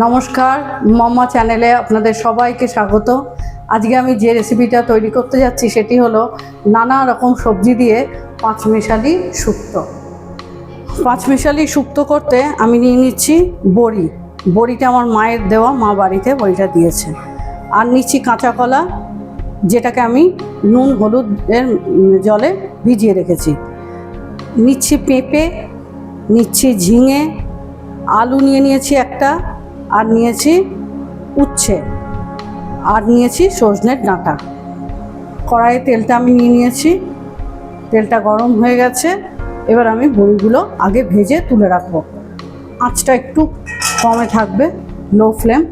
নমস্কার মাম্মা চ্যানেলে আপনাদের সবাইকে স্বাগত। আজকে আমি যে রেসিপিটা তৈরি করতে যাচ্ছি সেটি হলো নানা রকম সবজি দিয়ে পাঁচমেশালি শুক্তো। পাঁচমেশালি শুক্তো করতে আমি নিয়ে নিচ্ছি বড়ি। বড়িটা আমার মায়ের দেওয়া, মা বাড়িতে বড়িটা দিয়েছে। আর নিচ্ছি কাঁচা কলা, যেটাকে আমি নুন হলুদের জলে ভিজিয়ে রেখেছি। নিচ্ছি পেঁপে, নিচ্ছি ঝিঙে, আলু নিয়ে নিয়েছি একটা আর নিয়েছি উচ্ছে। আর নিয়েছি সজনের ডাঁটা। কড়াইয়ে তেলটা আমি নিয়ে নিয়েছি। তেলটা গরম হয়ে গেছে। এবার আমি বড়িগুলো আগে ভেজে তুলে রাখব। আঁচটা একটু কমে থাকবে লো ফ্লেম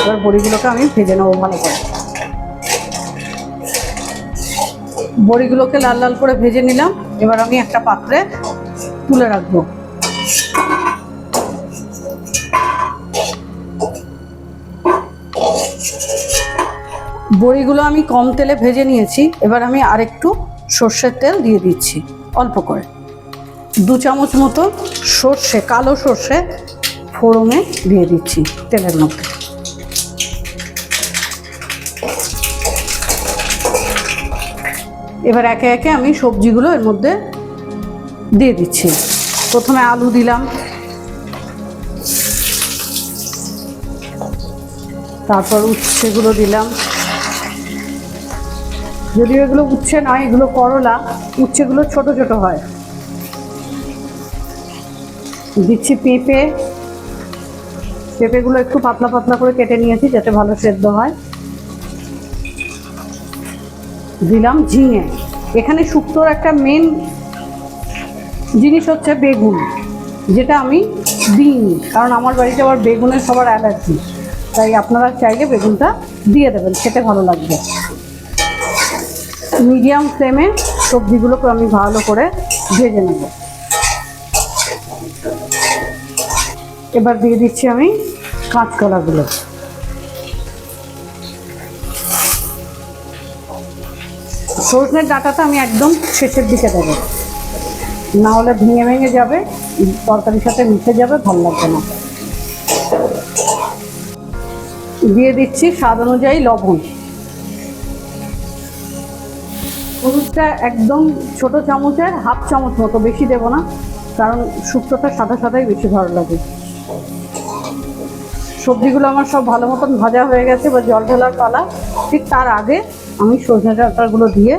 এবার বড়িগুলোকে আমি ভেজে নেব ভালো করে। বড়িগুলোকে লাল লাল করে ভেজে নিলাম। এবার আমি একটা পাত্রে তুলে রাখব। বড়িগুলো আমি কম তেলে ভেজে নিয়েছি। এবার আমি আরেকটু সর্ষের তেল দিয়ে দিচ্ছি, অল্প করে। দু চামচ মতো সর্ষে, কালো সর্ষে ফোড়নে দিয়ে দিচ্ছি তেলের মধ্যে। এবার একে একে আমি সবজিগুলো এর মধ্যে দিয়ে দিচ্ছি। প্রথমে আলু দিলাম। তারপর উচ্ছেগুলো দিলাম। যদিও এগুলো উচ্ছে নয়, এগুলো করলা। উচ্ছেগুলো ছোট ছোট হয়। দিচ্ছি পেঁপে। পেঁপেগুলো একটু পাতলা পাতলা করে কেটে নিয়েছি যাতে ভালো সেদ্ধ হয়। দিলাম ঝিঙে। এখানে শুক্তোর একটা মেন জিনিস হচ্ছে বেগুন, যেটা আমি দিইনি, কারণ আমার বাড়িতে আবার বেগুনের সবার অ্যালার্জি তাই আপনারা চাইলে বেগুনটা দিয়ে দেবেন, খেতে ভালো লাগবে। মিডিয়াম ফ্লেমে সবজিগুলোকে আমি ভালো করে ভেজে নেব। এবার দিয়ে দিচ্ছি আমি কাঁচকলাগুলো। সজনের ডাঁটাটা আমি একদম শেষের দিকে দেবো। না হলে ভেঙে ভেঙে যাবে, তরকারির সাথে মিশে যাবে, ভালো লাগবে না। দিয়ে দিচ্ছি স্বাদ অনুযায়ী লবণ। হলুদটা একদম ছোট চামচের হাফ চামচ মতো, বেশি দেব না, কারণ শুক্তোটা সাদা সাদাই বেশি ভালো লাগে। সবজিগুলো আমার সব ভালো মতন ভাজা হয়ে গেছে, বা জল ঢোলার পালা। ঠিক তার আগে আমি সজনে ডাঁটাগুলো দিয়ে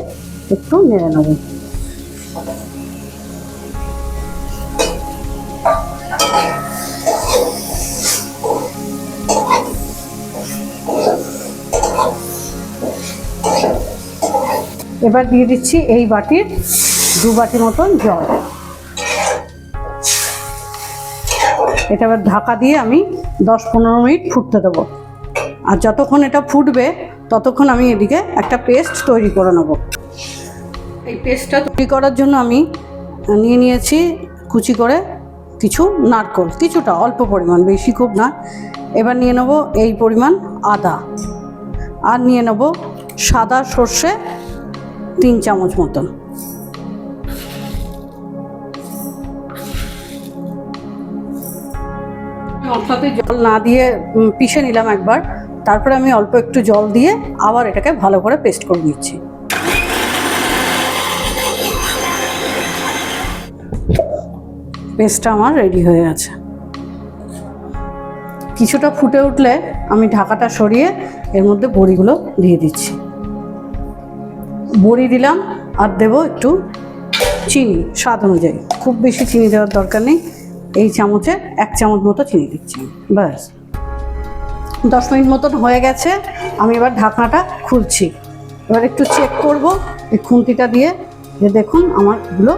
একটু নেড়ে নেব। এবার দিয়ে দিচ্ছি এই বাটির দু বাটি মতন জল। এটা এবার ঢাকা দিয়ে আমি দশ পনেরো মিনিট ফুটতে দেবো। আর যতক্ষণ এটা ফুটবে, ততক্ষণ আমি এদিকে একটা পেস্ট তৈরি করে নেব। এই পেস্টটা তৈরি করার জন্য আমি নিয়ে নিয়েছি কুচি করে কিছু নারকোল, কিছুটা, অল্প পরিমাণ, বেশি খুব না। এবার নিয়ে নেব এই পরিমাণ আদা। আর নিয়ে নেব সাদা সর্ষে তিন চামচ মতন। মশলাতে জল না দিয়ে পিষে নিলাম একবার। তারপরে আমি অল্প একটু জল দিয়ে আবার এটাকে ভালো করে পেস্ট করে নিচ্ছি। পেস্টটা আমার রেডি হয়ে গেছে। কিছুটা ফুটে উঠলে আমি ঢাকাটা সরিয়ে এর মধ্যে বড়িগুলো দিয়ে দিচ্ছি। বড়ি দিলাম আর দেবো একটু চিনি, স্বাদ অনুযায়ী। খুব বেশি চিনি দেওয়ার দরকার নেই। এই চামচে এক চামচ মতো চিনি দিচ্ছি ব্যাস। দশ মিনিট মতন হয়ে গেছে। আমি এবার ঢাকনাটা খুলছি। এবার একটু চেক করব এই খুন্তিটা দিয়ে। যে দেখুন আমার আমারগুলো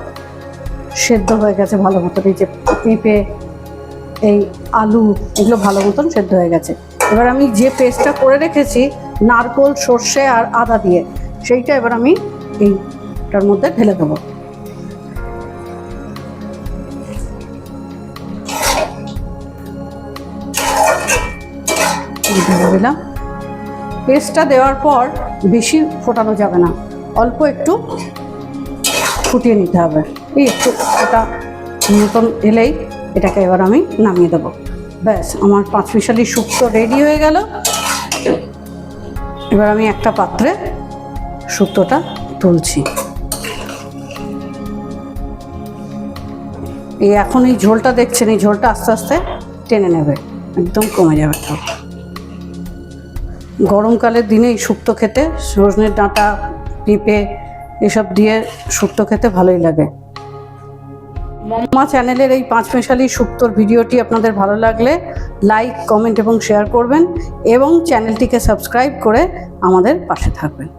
সেদ্ধ হয়ে গেছে ভালো মতন। এই যে পেঁপে, এই আলু, এগুলো ভালো মতন সেদ্ধ হয়ে গেছে। এবার আমি যে পেস্টটা করে রেখেছি, নারকোল, সর্ষে আর আদা দিয়ে সেইটা এবার আমি এইটার মধ্যে ঢেলে দেবো। দিলাম। পেস্টটা দেওয়ার পর বেশি ফোটানো যাবে না, অল্প একটু ফুটিয়ে নিতে হবে। এই একটু এটা মতন এলেই এটাকে এবার আমি নামিয়ে দেবো। ব্যাস, আমার পাঁচ মিশালি শুক্তো রেডি হয়ে গেল। এবার আমি একটা পাত্রে শুক্তোটা তুলছি। এই এখন এই ঝোলটা দেখছেন, এই ঝোলটা আস্তে আস্তে টেনে নেবে, একদম কমে যাবে সব গরমকালের দিনে এই শুক্তো খেতে, সজনের ডাঁটা, পেঁপে, এসব দিয়ে শুক্তো খেতে ভালোই লাগে। মম্মা চ্যানেলের এই পাঁচ মেশালি শুক্তোর ভিডিওটি আপনাদের ভালো লাগলে লাইক, কমেন্ট এবং শেয়ার করবেন এবং চ্যানেলটিকে সাবস্ক্রাইব করে আমাদের পাশে থাকবেন।